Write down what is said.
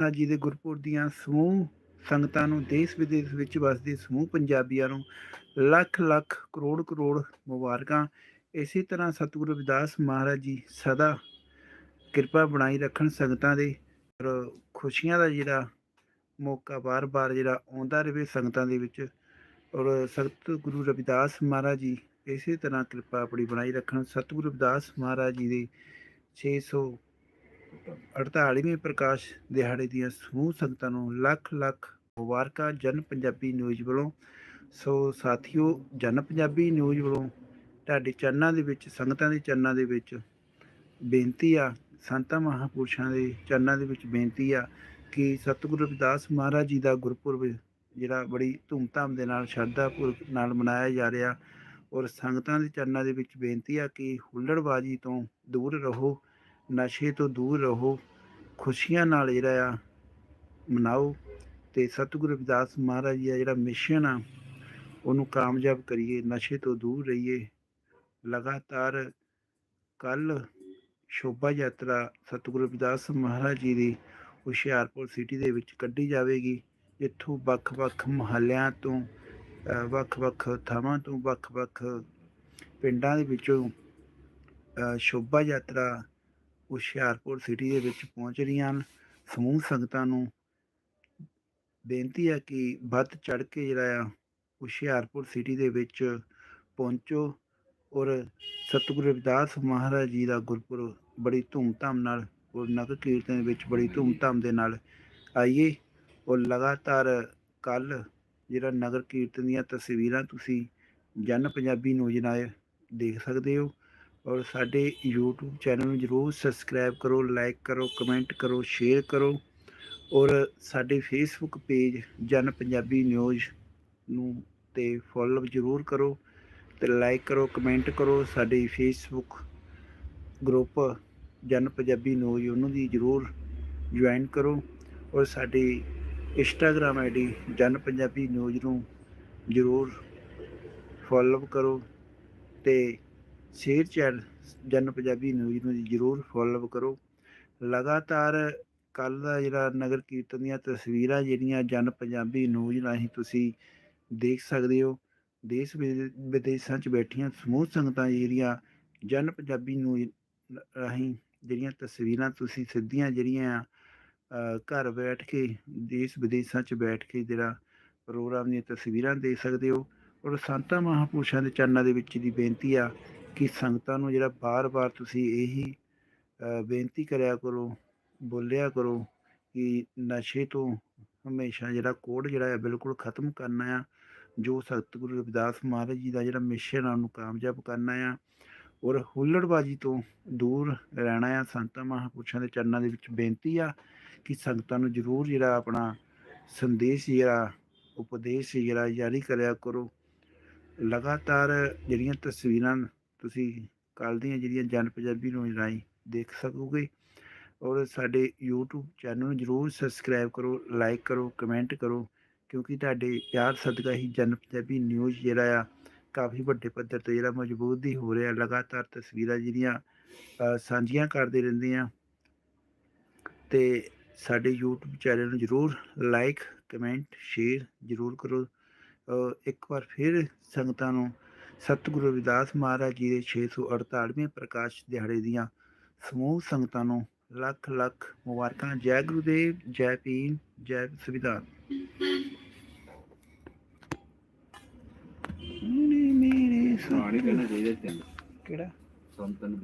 ਮਹਾਰਾਜ ਜੀ ਦੇ ਗੁਰਪੁਰਬ ਦੀਆਂ ਸਮੂਹ, ਸੰਗਤਾਂ ਨੂੰ ਦੇਸ਼ ਵਿਦੇਸ਼ ਵਿੱਚ ਵਸਦੇ ਸਮੂਹ ਪੰਜਾਬੀਆਂ ਨੂੰ ਲੱਖ ਲੱਖ ਕਰੋੜ ਕਰੋੜ ਮੁਬਾਰਕਾਂ। ਇਸੇ ਤਰ੍ਹਾਂ ਸਤਿਗੁਰੂ ਰਵਿਦਾਸ ਮਹਾਰਾਜ ਜੀ ਸਦਾ ਕਿਰਪਾ ਬਣਾਈ ਰੱਖਣ ਸੰਗਤਾਂ ਦੇ। ਔਰ ਖੁਸ਼ੀਆਂ ਦਾ ਜਿਹੜਾ ਮੌਕਾ ਬਾਰ-ਬਾਰ ਜਿਹੜਾ ਆਉਂਦਾ ਰਹੇ ਸੰਗਤਾਂ ਦੇ ਵਿੱਚ। ਔਰ ਸਤਿਗੁਰੂ ਰਵਿਦਾਸ ਮਹਾਰਾਜ ਜੀ ਇਸੇ ਤਰ੍ਹਾਂ ਕਿਰਪਾ ਆਪਣੀ ਬਣਾਈ ਰੱਖਣ। ਸਤਿਗੁਰੂ ਰਵਿਦਾਸ ਮਹਾਰਾਜ ਜੀ ਦੇ 648ਵੇਂ ਪ੍ਰਕਾਸ਼ ਦਿਹਾੜੇ ਦੀਆਂ ਸਮੂਹ ਸੰਗਤਾਂ ਨੂੰ ਲੱਖ ਲੱਖ ਮੁਬਾਰਕਾਂ ਜਨ ਪੰਜਾਬੀ ਨਿਊਜ਼ ਵੱਲੋਂ। ਸੋ ਸਾਥੀਓ, ਜਨ ਪੰਜਾਬੀ ਨਿਊਜ਼ ਵੱਲੋਂ ਤੁਹਾਡੇ ਚਰਨਾਂ ਦੇ ਵਿੱਚ, ਸੰਗਤਾਂ ਦੇ ਚਰਨਾਂ ਦੇ ਵਿੱਚ ਬੇਨਤੀ ਆ, ਸੰਤਾਂ ਮਹਾਪੁਰਸ਼ਾਂ ਦੇ ਚਰਨਾਂ ਦੇ ਵਿੱਚ ਬੇਨਤੀ ਆ ਕਿ ਸਤਿਗੁਰੂ ਰਵਿਦਾਸ ਮਹਾਰਾਜ ਜੀ ਦਾ ਗੁਰਪੁਰਬ ਜਿਹੜਾ ਬੜੀ ਧੂਮਧਾਮ ਦੇ ਨਾਲ ਸ਼ਰਧਾਪੂਰਵਕ ਨਾਲ ਮਨਾਇਆ ਜਾ ਰਿਹਾ ਔਰ ਸੰਗਤਾਂ ਦੇ ਚਰਨਾਂ ਦੇ ਵਿੱਚ ਬੇਨਤੀ ਆ ਕਿ ਹੁੱਲੜਬਾਜੀ ਤੋਂ ਦੂਰ ਰਹੋ। ਨਸ਼ੇ ਤੋਂ ਦੂਰ ਰਹੋ, ਖੁਸ਼ੀਆਂ ਨਾਲ ਜਿਹੜਾ ਆ ਮਨਾਓ ਤੇ ਸਤਿਗੁਰੂ ਰਵਿਦਾਸ ਮਹਾਰਾਜ ਜੀ ਦਾ ਜਿਹੜਾ ਮਿਸ਼ਨ ਆ, ਉਹਨੂੰ ਕਾਮਯਾਬ ਕਰੀਏ, ਨਸ਼ੇ ਤੋਂ ਦੂਰ ਰਹੀਏ। ਲਗਾਤਾਰ ਕੱਲ ਸ਼ੋਭਾ ਯਾਤਰਾ ਸਤਿਗੁਰੂ ਰਵਿਦਾਸ ਮਹਾਰਾਜ ਜੀ ਦੀ ਹੁਸ਼ਿਆਰਪੁਰ ਸਿਟੀ ਦੇ ਵਿੱਚ ਕੱਢੀ ਜਾਵੇਗੀ। ਇੱਥੋਂ ਵੱਖ-ਵੱਖ ਮੁਹੱਲਿਆਂ ਤੋਂ ਵੱਖ-ਵੱਖ ਥਾਵਾਂ ਤੋਂ, ਵੱਖ-ਵੱਖ ਪਿੰਡਾਂ ਦੇ ਵਿੱਚੋਂ ਸ਼ੋਭਾ ਯਾਤਰਾ ਹੁਸ਼ਿਆਰਪੁਰ ਸਿਟੀ ਦੇ ਵਿੱਚ ਪਹੁੰਚ ਰਹੀਆਂ ਹਨ। ਸਮੂਹ ਸੰਗਤਾਂ ਨੂੰ ਬੇਨਤੀ ਹੈ ਕਿ ਵੱਧ ਚੜ ਕੇ ਜਿਹੜਾ ਆ, ਹੁਸ਼ਿਆਰਪੁਰ ਸਿਟੀ ਦੇ ਵਿੱਚ ਪਹੁੰਚੋ ਔਰ ਸਤਿਗੁਰੂ ਰਵਿਦਾਸ ਮਹਾਰਾਜ ਜੀ ਦਾ ਗੁਰਪੁਰਬ ਬੜੀ ਧੂਮਧਾਮ ਨਾਲ, ਔਰ ਨਗਰ ਕੀਰਤਨ ਵਿੱਚ ਬੜੀ ਧੂਮਧਾਮ ਦੇ ਨਾਲ ਆਈਏ। ਔਰ ਲਗਾਤਾਰ ਕੱਲ ਜਿਹੜਾ ਨਗਰ ਕੀਰਤਨ ਦੀਆਂ ਤਸਵੀਰਾਂ ਤੁਸੀਂ ਜਨ ਪੰਜਾਬੀ ਨਿਊਜ਼ ਨਾਲ ਦੇਖ ਸਕਦੇ ਹੋ। ਔਰ ਸਾਡੇ YouTube ਚੈਨਲ ਨੂੰ ਜਰੂਰ ਸਬਸਕ੍ਰਾਈਬ ਕਰੋ ਲਾਈਕ ਕਰੋ ਕਮੈਂਟ ਕਰੋ ਸ਼ੇਅਰ ਕਰੋ। ਔਰ ਸਾਡੇ Facebook ਪੇਜ ਜਨ ਪੰਜਾਬੀ ਨਿਊਜ਼ ਨੂੰ ਤੇ ਫੋਲੋ ਜਰੂਰ ਕਰੋ ਤੇ ਲਾਈਕ ਕਰੋ ਕਮੈਂਟ ਕਰੋ। ਸਾਡੇ Facebook ਗਰੁੱਪ ਜਨ ਪੰਜਾਬੀ ਨਿਊਜ਼ ਉਹਨੂੰ ਦੀ ਜਰੂਰ ਜੁਆਇਨ ਕਰੋ। ਔਰ ਸਾਡੀ ਇੰਸਟਾਗ੍ਰam ਆਈਡੀ ਜਨ ਪੰਜਾਬੀ ਨਿਊਜ਼ ਨੂੰ ਜਰੂਰ ਫੋਲੋ ਕਰੋ ਤੇ ਸ਼ੇਅਰ ਚੈਨਲ ਜਨ ਪੰਜਾਬੀ ਨਿਊਜ਼ ਨੂੰ ਜਰੂਰ ਫੋਲੋ ਕਰੋ। ਲਗਾਤਾਰ ਕੱਲ ਦਾ ਜਿਹੜਾ ਨਗਰ ਕੀਰਤਨ ਦੀਆਂ ਤਸਵੀਰਾਂ ਜਿਹੜੀਆਂ ਜਨ ਪੰਜਾਬੀ ਨਿਊਜ਼ ਰਾਹੀਂ ਤੁਸੀਂ ਦੇਖ ਸਕਦੇ ਹੋ ਦੇਸ਼ ਵਿਦੇਸ਼ਾਂ 'ਚ ਬੈਠੀਆਂ ਸਮੂਹ ਸੰਗਤਾਂ ਜਿਹੜੀਆਂ ਜਨ ਪੰਜਾਬੀ ਨਿਊਜ਼ ਰਾਹੀਂ ਜਿਹੜੀਆਂ ਤਸਵੀਰਾਂ ਤੁਸੀਂ ਸਿੱਧੀਆਂ ਜਿਹੜੀਆਂ ਅ, ਘਰ ਬੈਠ ਕੇ ਦੇਸ਼ ਵਿਦੇਸ਼ਾਂ 'ਚ ਬੈਠ ਕੇ ਜਿਹੜਾ ਪ੍ਰੋਗਰਾਮ ਦੀਆਂ ਤਸਵੀਰਾਂ ਦੇਖ ਸਕਦੇ ਹੋ। ਔਰ ਸੰਤਾਂ ਮਹਾਂਪੁਰਸ਼ਾਂ ਦੇ ਚਰਨਾਂ ਦੇ ਵਿੱਚ ਦੀ ਬੇਨਤੀ ਆ ਕਿ ਸੰਗਤਾਂ ਨੂੰ ਜਿਹੜਾ ਬਾਰ-ਬਾਰ ਤੁਸੀਂ ਇਹੀ ਬੇਨਤੀ ਕਰਿਆ ਕਰੋ, ਬੋਲਿਆ ਕਰੋ ਕਿ ਨਸ਼ੇ ਤੋਂ ਹਮੇਸ਼ਾ ਜਿਹੜਾ ਕੋੜ ਜਿਹੜਾ ਹੈ ਬਿਲਕੁਲ ਖਤਮ ਕਰਨਾ ਆ, ਜੋ ਸਤਿਗੁਰੂ ਰਵਿਦਾਸ ਮਹਾਰਾਜ ਜੀ ਦਾ ਜਿਹੜਾ ਮਿਸ਼ਨ ਆ ਉਹਨੂੰ ਕਾਮਯਾਬ ਕਰਨਾ ਆ ਔਰ ਹੁੱਲੜਬਾਜੀ ਤੋਂ ਦੂਰ ਰਹਿਣਾ ਆ। ਸੰਤਾਂ ਮਹਾਂਪੁਰਸ਼ਾਂ ਦੇ ਚਰਨਾਂ ਦੇ ਵਿੱਚ ਬੇਨਤੀ ਆ ਕਿ ਸੰਗਤਾਂ ਨੂੰ ਜ਼ਰੂਰ ਜਿਹੜਾ ਆਪਣਾ ਸੰਦੇਸ਼ ਜਿਹੜਾ, ਉਪਦੇਸ਼ ਜਿਹੜਾ ਜਾਰੀ ਕਰਿਆ ਕਰੋ। ਲਗਾਤਾਰ ਜਿਹੜੀਆਂ ਤਸਵੀਰਾਂ ਤੁਸੀਂ ਕੱਲ੍ਹ ਦੀਆਂ ਜਿਹੜੀਆਂ ਜਨ ਪੰਜਾਬੀ ਨੂੰ ਰਾਹੀਂ ਦੇਖ ਸਕੋਗੇ ਔਰ ਸਾਡੇ YouTube ਚੈਨਲ ਨੂੰ ਜਰੂਰ ਸਬਸਕ੍ਰਾਈਬ ਕਰੋ ਲਾਈਕ ਕਰੋ ਕਮੈਂਟ ਕਰੋ ਕਿਉਂਕਿ ਤੁਹਾਡੇ ਪਿਆਰ ਸਦਕਾ ਹੀ ਜਨ ਪੰਜਾਬੀ ਨਿਊਜ਼ ਜਿਹੜਾ ਆ ਕਾਫੀ ਵੱਡੇ ਪੱਧਰ ਤੇ ਜਿਹੜਾ ਮਜ਼ਬੂਤ ਹੀ ਹੋ ਰਿਹਾ ਲਗਾਤਾਰ ਤਸਵੀਰਾਂ ਜਿਹੜੀਆਂ ਸਾਂਝੀਆਂ ਕਰਦੇ ਰਹਿੰਦੇ ਆ। ਤੇ ਸਾਡੇ YouTube ਚੈਨਲ ਨੂੰ ਜਰੂਰ ਲਾਈਕ ਕਮੈਂਟ ਸ਼ੇਅਰ ਜਰੂਰ ਕਰੋ। ਅ, ਇੱਕ ਵਾਰ ਫਿਰ ਸੰਗਤਾਂ ਨੂੰ ਸਤਿਗੁਰੂ ਰਵਿਦਾਸ ਮਹਾਰਾਜ ਜੀ ਦੇ 648ਵੇਂ ਪ੍ਰਕਾਸ਼ ਦਿਹਾੜੇ ਦੀਆਂ ਸਮੂਹ ਸੰਗਤਾਂ ਨੂੰ ਲੱਖ ਲੱਖ ਮੁਬਾਰਕਾਂ। ਜੈ ਗੁਰੂਦੇਵ ਜੈ ਭੀਮ ਜੈ ਸੰਵਿਧਾਨ। ਮੇਰੇ ਪੁਰਾਣੇ ਕਹਿਣਾ ਚਾਹੀਦਾ ਤੈਨੂੰ। ਕਿਹੜਾ? ਸੰਤਨ